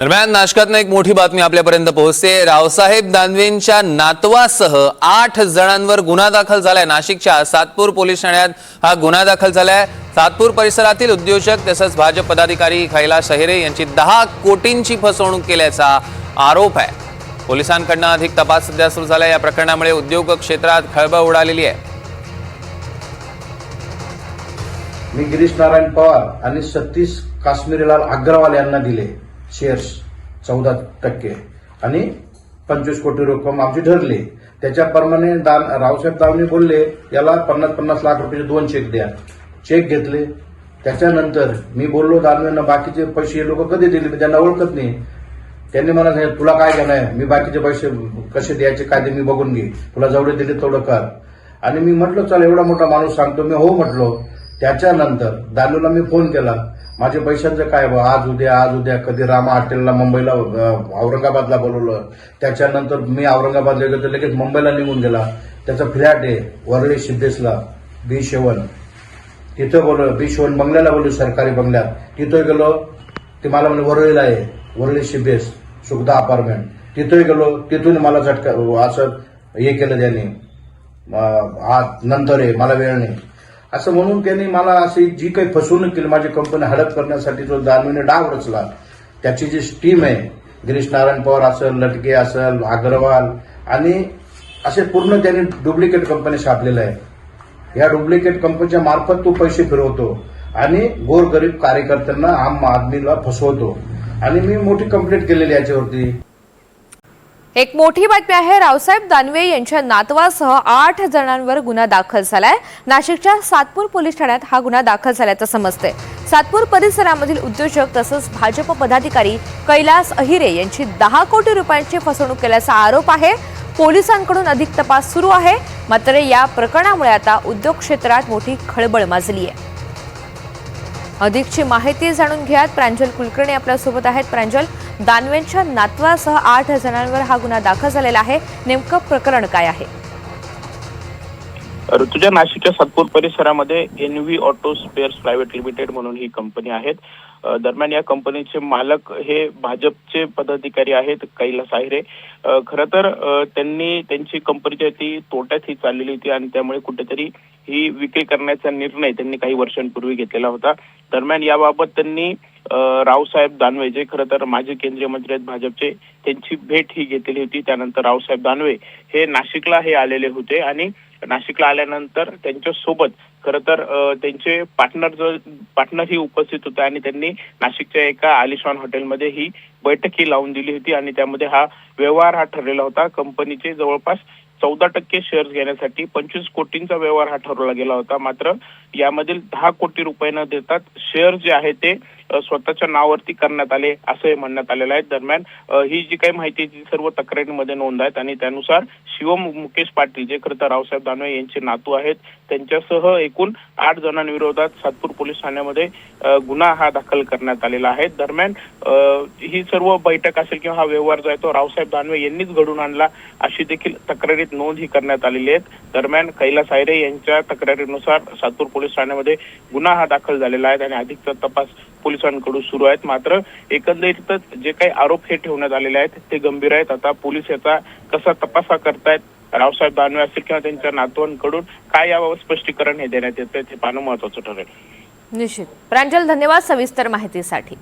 दरम्यान नाशकातनं एक मोठी बातमी आपल्यापर्यंत पोहोचते. रावसाहेब दानवेंच्या नातवासह आठ जणांवर गुन्हा दाखल झालाय. नाशिकच्या सातपूर पोलीस ठाण्यात हा गुन्हा दाखल झालाय. सातपूर परिसरातील उद्योजक तसंच भाजप पदाधिकारी कैलास अहिरे यांची दहा कोटींची फसवणूक केल्याचा आरोप आहे. पोलिसांकडनं अधिक तपास सध्या सुरू झालाय. या प्रकरणामुळे उद्योग क्षेत्रात खळबळ उडालेली आहे. मी गिरीश नारायण पवार आणि सतीश काश्मीरीलाल अग्रवाल यांना दिले. शेअर्स चौदा टक्के. आणि पंचवीस कोटी रक्कम आमची ठरली. त्याच्याप्रमाणे दान रावसाहेब दावणे बोलले याला पन्नास पन्नास लाख रुपयाचे दोन चेक द्या. चेक घेतले. त्याच्यानंतर मी बोललो दानवेंना बाकीचे पैसे हे लोक कधी दिले? मी त्यांना ओळखत नाही. त्यांनी मला सांगितलं तुला काय घेणं आहे? मी बाकीचे पैसे कसे द्यायचे काय ते मी बघून घे. तुला जेवढे दिले तेवढं कर. आणि मी म्हटलं चल एवढा मोठा माणूस सांगतो. मी हो म्हटलो. त्याच्यानंतर दानूला मी फोन केला. माझ्या पैशांचं काय बा आज उद्या आज उद्या कधी रामा हॉटेलला मुंबईला औरंगाबादला बोलवलं. त्याच्यानंतर मी औरंगाबादला गेलो तर लगेच मुंबईला निघून गेला. त्याचा फ्लॅट आहे वरळी सिद्धेशला बी शेवन. तिथं बोललो बी शेवन बंगल्याला बोललो सरकारी बंगल्यात. तिथं गेलो ते मला म्हणजे वरळीला आहे वरळी सिद्धेश सुखदा अपार्टमेंट. तिथं गेलो तिथून मला झटका असं हे केलं त्याने. आज नंतर आहे मला वेळ नाही. असं म्हणून त्यांनी मला अशी जी काही फसवणूक केली माझी कंपनी हडप करण्यासाठी जो दानवीने डाव रचला त्याची जी टीम आहे गिरीश नारायण पवार असेल लटके असेल अग्रवाल आणि असे पूर्ण त्यांनी डुप्लिकेट कंपनी छापलेलं आहे. या डुप्लिकेट कंपनीच्या मार्फत तो पैसे फिरवतो आणि गोरगरीब कार्यकर्त्यांना आम आदमीला फसवतो. आणि मी मोठी कंप्लेंट केलेली याच्यावरती. एक मोठी बातमी आहे रावसाहेब दानवे यांच्या नातवासह आठ जणांवर गुन्हा दाखल झालाय. नाशिकच्या सातपूर पोलीस ठाण्यात हा गुन्हा दाखल झाल्याचं समजते सातपूर परिसरामधील उद्योजक तसंच भाजप पदाधिकारी कैलास अहिरे यांची दहा कोटी रुपयांची फसवणूक केल्याचा आरोप आहे. पोलिसांकडून अधिक तपास सुरू आहे. मात्र या प्रकरणामुळे आता उद्योग क्षेत्रात मोठी खळबळ माजली आहे. अधिकची माहिती जाणून घ्यात प्रांजल कुलकर्णी आपल्यासोबत आहेत. प्रांजल दानवेंच्या नातवासह आठ जणांवर हा गुन्हा दाखल झालेला आहे. नेमकं प्रकरण काय आहे? ऋतुजा नाशिकच्या सातपूर परिसरामध्ये NV auto spares private limited म्हणून ही कंपनी आहेत. दरम्यान या कंपनीचे मालक हे भाजपचे पदाधिकारी आहेत कैलास आहिरे. खर खरं तर त्यांनी त्यांची कंपनीची ती तोट्यात ही चाललेली होती आणि त्यामुळे कुठेतरी ही विक्री करण्याचा निर्णय त्यांनी काही वर्षांपूर्वी घेतलेला होता. दरम्यान याबाबत त्यांनी रावसाहेब दानवे जे खरं तर माजी केंद्रीय मंत्री आहेत भाजपचे. त्यांची भेट ही घेतलेली होती. त्यानंतर रावसाहेब दानवे हे नाशिकला हे आलेले होते आणि नाशिकला आल्यानंतर त्यांच्यासोबत खर तर त्यांचे पार्टनर जो पार्टनर ही उपस्थित होते आणि त्यांनी नाशिकच्या एका आलिशान हॉटेलमध्ये ही बैठक ही लावून दिली होती आणि त्यामध्ये हा व्यवहार हा ठरलेला होता. कंपनीचे जवळपास चौदा टक्के शेअर्स घेण्यासाठी पंचवीस कोटींचा व्यवहार हा ठरवला गेला होता. मात्र यामधील दहा कोटी रुपये न देतात शेअर जे आहे ते स्वतःच्या नावावरती करण्यात आले असंही म्हणण्यात आलेलं आहे. दरम्यान ही जी काही माहिती ती सर्व तक्रारीमध्ये नोंद आहेत आणि त्यानुसार शिवम मुकेश पाटील जे खरं तर रावसाहेब दानवे यांचे नातू आहेत त्यांच्यासह एकूण आठ जणांविरोधात सातपूर पोलीस ठाण्यामध्ये गुन्हा हा दाखल करण्यात आलेला आहे. दरम्यान ही सर्व बैठक असेल किंवा हा व्यवहार जो आहे तो रावसाहेब दानवे यांनीच घडून आणला अशी देखील तक्रारीत नोंद ही करण्यात आलेली आहे दरम्यान कैलास आयरे यांच्या तक्रारीनुसार सातपूर पोलीस ठाण्यामध्ये गुन्हा हा दाखल झालेला आहे आणि अधिकचा तपास पोलिसांकडून सुरू आहेत. मात्र एकंदरीतच जे काही आरोप हे ठेवण्यात आलेले आहेत ते गंभीर आहेत. आता पोलीस याचा कसा तपासा करतायत रावसाहेब दानवे असतील किंवा त्यांच्या नातवांकडून काय याबाबत स्पष्टीकरण हे देण्यात येतं ते पाहणं महत्वाचं ठरेल. निश्चित. प्रांजल धन्यवाद सविस्तर माहितीसाठी.